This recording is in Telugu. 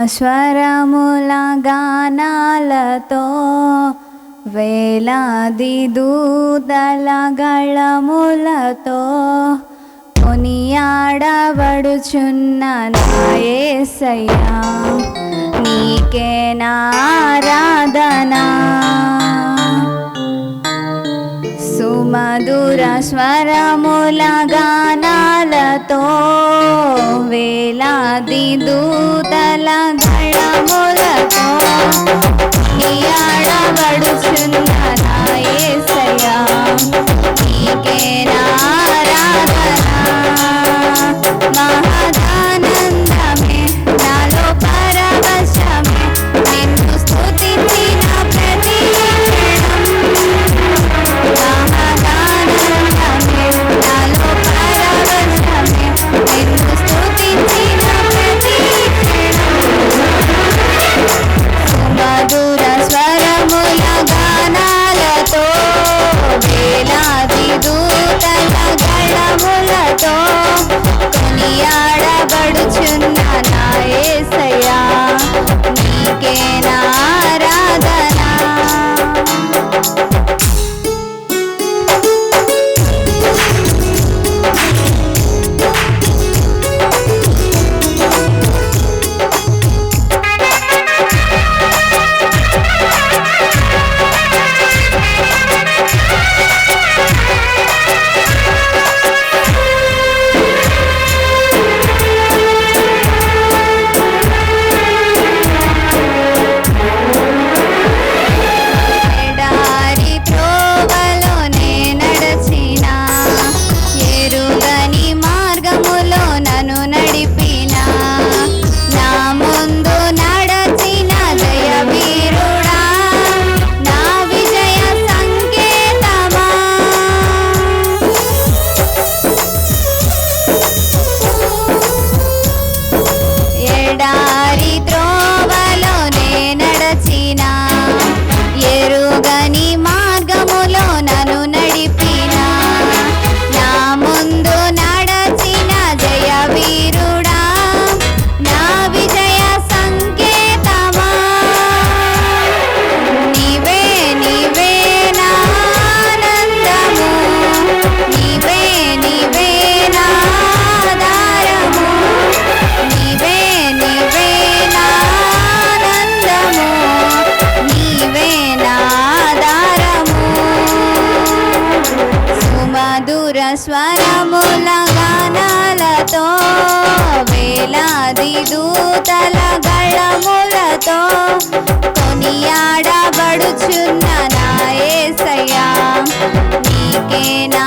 స్వరముల గానాలతో వేలాది దూతల గళములతో కొనియాడబడుచున్న నాయసయ్యా నీకే నారాధనా మధుర స్వరముల గానాలతో వేలాది దూతల గళములతో నాయ సయా yeah. చూచున్నానా ఏసయ్యా? నీకే నా